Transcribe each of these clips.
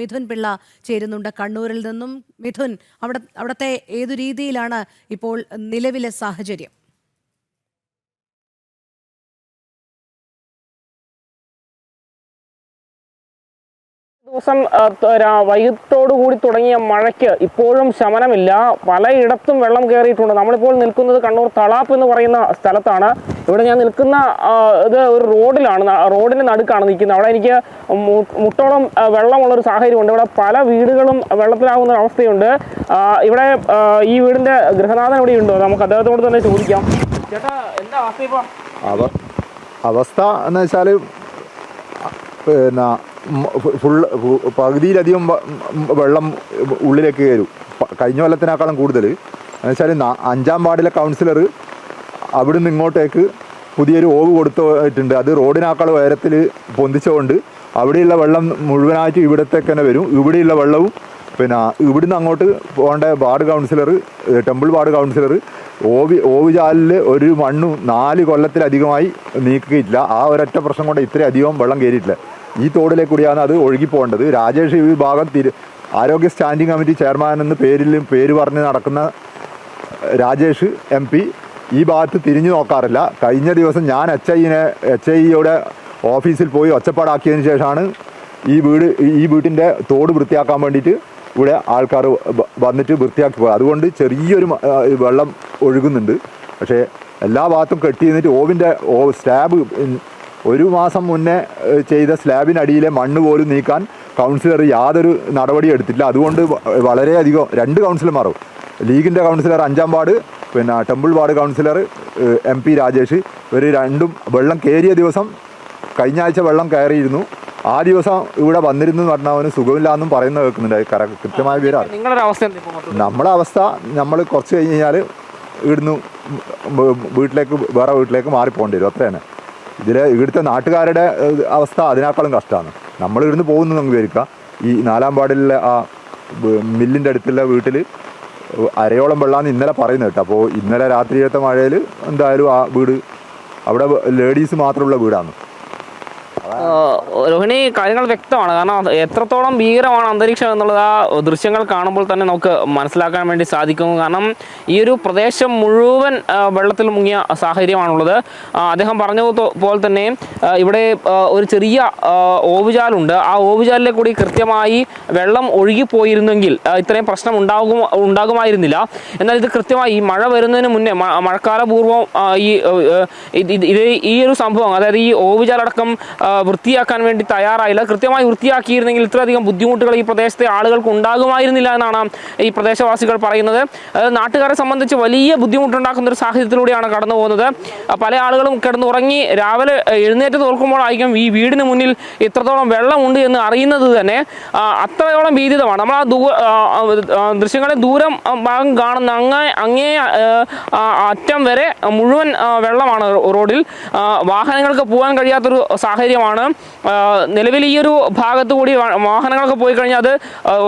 മിഥുൻ പിള്ള ചേരുന്നുണ്ട്. കണ്ണൂരിൽ നിന്നും മിഥുൻ അവിടെ അവിടുത്തെ ഏതു രീതിയിലാണ് ഇപ്പോൾ നിലവിലെ സാഹചര്യം? ദിവസം ആ, ത- വൈകിട്ടോടു കൂടി തുടങ്ങിയ മഴയ്ക്ക് ഇപ്പോഴും ശമനമില്ല. പലയിടത്തും വെള്ളം കയറിയിട്ടുണ്ട്. നമ്മളിപ്പോൾ നിൽക്കുന്നത് കണ്ണൂർ തളാപ്പ് എന്ന് പറയുന്ന സ്ഥലത്താണ്. ഇവിടെ ഞാൻ നിൽക്കുന്ന ഇത് ഒരു റോഡിലാണ്. റോഡിന് നടുക്കാണ് നിൽക്കുന്നത്. അവിടെ എനിക്ക് മുട്ടോളം വെള്ളമുള്ളൊരു സാഹചര്യമുണ്ട്. ഇവിടെ പല വീടുകളും വെള്ളത്തിലാകുന്ന അവസ്ഥയുണ്ട്. ഇവിടെ ഈ വീടിന്റെ ഗൃഹനാഥൻ ഇവിടെ ഉണ്ടോ? നമുക്ക് അദ്ദേഹത്തോട് തന്നെ ചോദിക്കാം. ചേട്ടാ എന്താ അവസ്ഥ അവസ്ഥ എന്ന് വെച്ചാൽ പിന്നെ ഫുള്ള് ഫു- പകുതിയിലധികം വെള്ളം ഉള്ളിലേക്ക് കയറും. കഴിഞ്ഞ കൊല്ലത്തിനേക്കാളും കൂടുതൽ. എന്നുവെച്ചാൽ അഞ്ചാം വാർഡിലെ കൗൺസിലർ അവിടുന്ന് ഇങ്ങോട്ടേക്ക് പുതിയൊരു ഓവ് കൊടുത്തിട്ടുണ്ട്. അത് റോഡിനേക്കാൾ ഉയരത്തിൽ പൊന്തിച്ചുകൊണ്ട് അവിടെയുള്ള വെള്ളം മുഴുവനായിട്ട് ഇവിടത്തേക്ക് തന്നെ വരും. ഇവിടെയുള്ള വെള്ളവും പിന്നെ ഇവിടുന്ന് അങ്ങോട്ട് പോകേണ്ട ward councillor temple ward councillor ഓവി ഓവുചാലിൽ ഒരു മണ്ണും നാല് കൊല്ലത്തിലധികമായി നീക്കുകയില്ല ആ ഒരൊറ്റ പ്രശ്നം കൊണ്ട് ഇത്രയധികം വെള്ളം കയറിയിട്ടില്ല. ഈ തോടിലേക്ക് കൂടിയാണ് അത് ഒഴുകിപ്പോകേണ്ടത്. രാജേഷ് ഈ ഭാഗം തിരു ആരോഗ്യ സ്റ്റാൻഡിംഗ് കമ്മിറ്റി ചെയർമാൻ എന്ന് പേരിലും പേര് പറഞ്ഞ് നടക്കുന്ന രാജേഷ് എം പി ഈ ഭാഗത്ത് തിരിഞ്ഞു നോക്കാറില്ല. കഴിഞ്ഞ ദിവസം ഞാൻ എച്ച് ഐനെ എച്ച് ഐയുടെ ഓഫീസിൽ പോയി ഒച്ചപ്പാടാക്കിയതിന് ശേഷമാണ് ഈ വീട് ഈ വീട്ടിന്റെ തോട് വൃത്തിയാക്കാൻ വേണ്ടിയിട്ട് ഇവിടെ ആൾക്കാർ വന്നിട്ട് വൃത്തിയാക്കി പോയത്. അതുകൊണ്ട് ചെറിയൊരു വെള്ളം ഒഴുകുന്നുണ്ട്. പക്ഷേ എല്ലാ ഭാഗത്തും കെട്ടി നിന്നിട്ട് ഓവിന്റെ ഓ സ്ലാബ് ഒരു മാസം മുന്നേ ചെയ്ത സ്ലാബിനടിയിലെ മണ്ണ് പോലും നീക്കാൻ കൗൺസിലർ യാതൊരു നടപടി എടുത്തില്ല അതുകൊണ്ട് വളരെയധികം രണ്ട് കൗൺസിലർമാറും ലീഗിന്റെ കൗൺസിലർ അഞ്ചാം വാർഡ് പിന്നെ temple ward councillor M P Rajesh. ഇവർ രണ്ടും വെള്ളം കയറിയ ദിവസം കഴിഞ്ഞ ആഴ്ച വെള്ളം കയറിയിരുന്നു. ആ ദിവസം ഇവിടെ വന്നിരുന്നു എന്ന് പറഞ്ഞാൽ അവന് സുഖമില്ല എന്നും പറയുന്നത് കേൾക്കുന്നുണ്ട്. കൃത്യമായ മൊത്തത്തിൽ? നമ്മുടെ അവസ്ഥ നമ്മൾ കുറച്ച് കഴിഞ്ഞ് കഴിഞ്ഞാൽ ഇവിടുന്ന് വീട്ടിലേക്ക് വേറെ വീട്ടിലേക്ക് മാറിപ്പോകേണ്ടി വരും. അത്ര തന്നെ ഇതിൽ ഇവിടുത്തെ നാട്ടുകാരുടെ അവസ്ഥ അതിനേക്കാളും കഷ്ടമാണ്. നമ്മൾ ഇവിടുന്ന് പോകുന്നു നമുക്ക് വിചാരിക്കുക. ഈ നാലാം വാർഡിലെ ആ മില്ലിന്റെ അടുത്തുള്ള വീട്ടിൽ അരയോളം വെള്ളമാണ് ഇന്നലെ പറയുന്നത് കേട്ടോ. അപ്പോൾ ഇന്നലെ രാത്രിയിലത്തെ മഴയിൽ എന്തായാലും ആ വീട് അവിടെ ലേഡീസ് മാത്രമുള്ള വീടാണ്. രോഹിണി കാര്യങ്ങൾ വ്യക്തമാണ്. കാരണം എത്രത്തോളം ഭീകരമാണ് അന്തരീക്ഷം എന്നുള്ളത് ആ ദൃശ്യങ്ങൾ കാണുമ്പോൾ തന്നെ നമുക്ക് മനസ്സിലാക്കാൻ വേണ്ടി സാധിക്കും കാരണം ഈ ഒരു പ്രദേശം മുഴുവൻ വെള്ളത്തിൽ മുങ്ങിയ സാഹചര്യമാണുള്ളത്. അദ്ദേഹം പറഞ്ഞ പോലെ തന്നെ ഇവിടെ ഒരു ചെറിയ ഓവുചാലുണ്ട്. ആ ഓവുചാലിലെ കൂടി കൃത്യമായി വെള്ളം ഒഴുകിപ്പോയിരുന്നെങ്കിൽ ഇത്രയും പ്രശ്നം ഉണ്ടാകും ഉണ്ടാകുമായിരുന്നില്ല. എന്നാൽ ഇത് കൃത്യമായി മഴ വരുന്നതിന് മുന്നേ മഴക്കാലപൂർവം ഈ ഇത് ഈ ഒരു സംഭവം അതായത് ഈ ഓവുചാലടക്കം വൃത്തിയാക്കാൻ വേണ്ടി തയ്യാറായില്ല. കൃത്യമായി വൃത്തിയാക്കിയിരുന്നെങ്കിൽ ഇത്രയധികം ബുദ്ധിമുട്ടുകൾ ഈ പ്രദേശത്തെ ആളുകൾക്ക് ഉണ്ടാകുമായിരുന്നില്ല എന്നാണ് ഈ പ്രദേശവാസികൾ പറയുന്നത്. നാട്ടുകാരെ സംബന്ധിച്ച് വലിയ ബുദ്ധിമുട്ടുണ്ടാക്കുന്ന ഒരു സാഹചര്യത്തിലൂടെയാണ് കടന്നു പോകുന്നത്. പല ആളുകളും കിടന്നുറങ്ങി രാവിലെ എഴുന്നേറ്റ് തോൽക്കുമ്പോഴായിരിക്കും ഈ വീടിന് മുന്നിൽ ഇത്രത്തോളം വെള്ളമുണ്ട് എന്ന് അറിയുന്നത് തന്നെ. അത്രയോളം ഭീതിതമാണ്. നമ്മൾ ആ ദൂ ദൃശ്യങ്ങളെ ദൂരം ഭാഗം കാണുന്ന അങ്ങേ അങ്ങേ അറ്റം വരെ മുഴുവൻ വെള്ളമാണ് റോഡിൽ. വാഹനങ്ങൾക്ക് പോകാൻ കഴിയാത്തൊരു സാഹചര്യമാണ്. നിലവിൽ ഈ ഒരു ഭാഗത്ത് കൂടി വാഹനങ്ങളൊക്കെ പോയി കഴിഞ്ഞാൽ അത്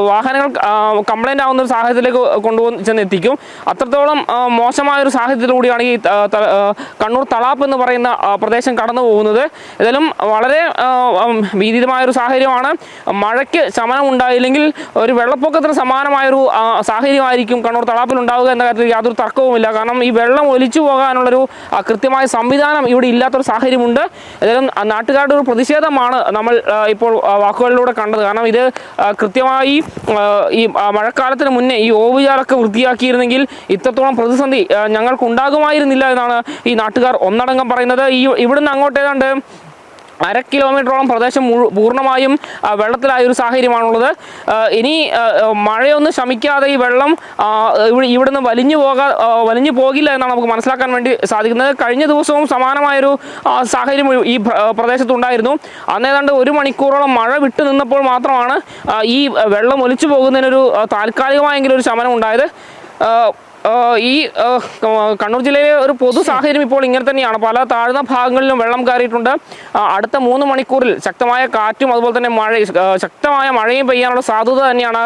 വാഹനങ്ങൾ കംപ്ലൈന്റ് ആവുന്ന ഒരു സാഹചര്യത്തിലേക്ക് കൊണ്ടുപോകുന്ന ചെന്ന് എത്തിക്കും അത്രത്തോളം മോശമായ ഒരു സാഹചര്യത്തിലൂടെയാണ് ഈ ത- ത- ആ, കണ്ണൂർ തളാപ്പ് എന്ന് പറയുന്ന പ്രദേശം കടന്നു പോകുന്നത്. ഏതായാലും വളരെ ഭീതിതമായൊരു സാഹചര്യമാണ്. മഴയ്ക്ക് ശമനം ഉണ്ടായില്ലെങ്കിൽ ഒരു വെള്ളപ്പൊക്കത്തിന് സമാനമായൊരു സാഹചര്യമായിരിക്കും കണ്ണൂർ തളാപ്പിൽ ഉണ്ടാവുക എന്ന കാര്യത്തിൽ യാതൊരു തർക്കവുമില്ല. കാരണം ഈ വെള്ളം ഒലിച്ചു പോകാനുള്ളൊരു കൃത്യമായ സംവിധാനം ഇവിടെ ഇല്ലാത്തൊരു സാഹചര്യമുണ്ട്. ഏതായാലും നാട്ടുകാരുടെ ഒരു പ്രതിഷേധമാണ് നമ്മൾ ഇപ്പോൾ വാക്കുകളിലൂടെ കണ്ടത്. കാരണം ഇത് കൃത്യമായി ഈ മഴക്കാലത്തിന് മുന്നേ ഈ ഓവുചാലൊക്കെ വൃത്തിയാക്കിയിരുന്നെങ്കിൽ ഇത്രത്തോളം പ്രതിസന്ധി ഞങ്ങൾക്ക് ഉണ്ടാകുമായിരുന്നില്ല എന്നാണ് ഈ നാട്ടുകാർ ഒന്നടങ്കം പറയുന്നത്. ഈ ഇവിടുന്ന് അങ്ങോട്ട് ഏതാണ്ട് അര കിലോമീറ്ററോളം പ്രദേശം പൂർണമായും വെള്ളത്തിലായ ഒരു സാഹചര്യമാണുള്ളത്. ഇനി മഴയൊന്ന് ശമിക്കാതെ ഈ വെള്ളം ഇവിടുന്ന് വലിഞ്ഞു പോകാ വലിഞ്ഞു പോകില്ല എന്നാണ് നമുക്ക് മനസ്സിലാക്കാൻ വേണ്ടി സാധിക്കുന്നത്. കഴിഞ്ഞ ദിവസവും സമാനമായൊരു സാഹചര്യം ഈ പ്രദേശത്തുണ്ടായിരുന്നു. അന്ന് ഏതാണ്ട് ഒരു മണിക്കൂറോളം മഴ വിട്ടു നിന്നപ്പോൾ മാത്രമാണ് ഈ വെള്ളം ഒലിച്ചു പോകുന്നതിനൊരു താൽക്കാലികമായെങ്കിലും ഒരു ശമനം ഉണ്ടായത് ഈ കണ്ണൂർ ജില്ലയിലെ ഒരു പൊതു സാഹചര്യം ഇപ്പോൾ ഇങ്ങനെ തന്നെയാണ്. പല താഴ്ന്ന ഭാഗങ്ങളിലും വെള്ളം കയറിയിട്ടുണ്ട്. അടുത്ത മൂന്ന് മണിക്കൂറിൽ ശക്തമായ കാറ്റും അതുപോലെ തന്നെ മഴ ശക്തമായ മഴയും പെയ്യാനുള്ള സാധ്യത തന്നെയാണ്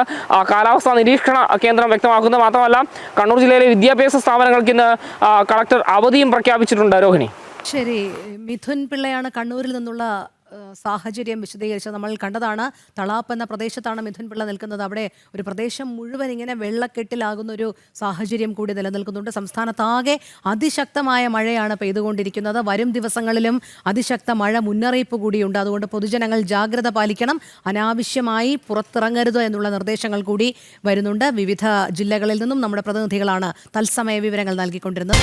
കാലാവസ്ഥാ നിരീക്ഷണ കേന്ദ്രം വ്യക്തമാക്കുന്നത്. മാത്രമല്ല കണ്ണൂർ ജില്ലയിലെ വിദ്യാഭ്യാസ സ്ഥാപനങ്ങൾക്ക് ഇന്ന് കളക്ടർ അവധിയും പ്രഖ്യാപിച്ചിട്ടുണ്ട്. രോഹിണി. ശരി മിഥുൻ പിള്ളയാണ് കണ്ണൂരിൽ നിന്നുള്ള സാഹചര്യം വിശദീകരിച്ചത് നമ്മൾ കണ്ടതാണ്. തളാപ്പ് എന്ന പ്രദേശത്താണ് മിഥുൻ പിള്ള നിൽക്കുന്നത്. അവിടെ ഒരു പ്രദേശം മുഴുവൻ ഇങ്ങനെ വെള്ളക്കെട്ടിലാകുന്ന ഒരു സാഹചര്യം കൂടി നിലനിൽക്കുന്നുണ്ട്. സംസ്ഥാനത്താകെ അതിശക്തമായ മഴയാണ് പെയ്തുകൊണ്ടിരിക്കുന്നത്. വരും ദിവസങ്ങളിലും അതിശക്ത മഴ മുന്നറിയിപ്പ് കൂടിയുണ്ട്. അതുകൊണ്ട് പൊതുജനങ്ങൾ ജാഗ്രത പാലിക്കണം. അനാവശ്യമായി പുറത്തിറങ്ങരുത് എന്നുള്ള നിർദ്ദേശങ്ങൾ കൂടി വരുന്നുണ്ട്. വിവിധ ജില്ലകളിൽ നിന്നും നമ്മുടെ പ്രതിനിധികളാണ് തത്സമയ വിവരങ്ങൾ നൽകിക്കൊണ്ടിരുന്നത്.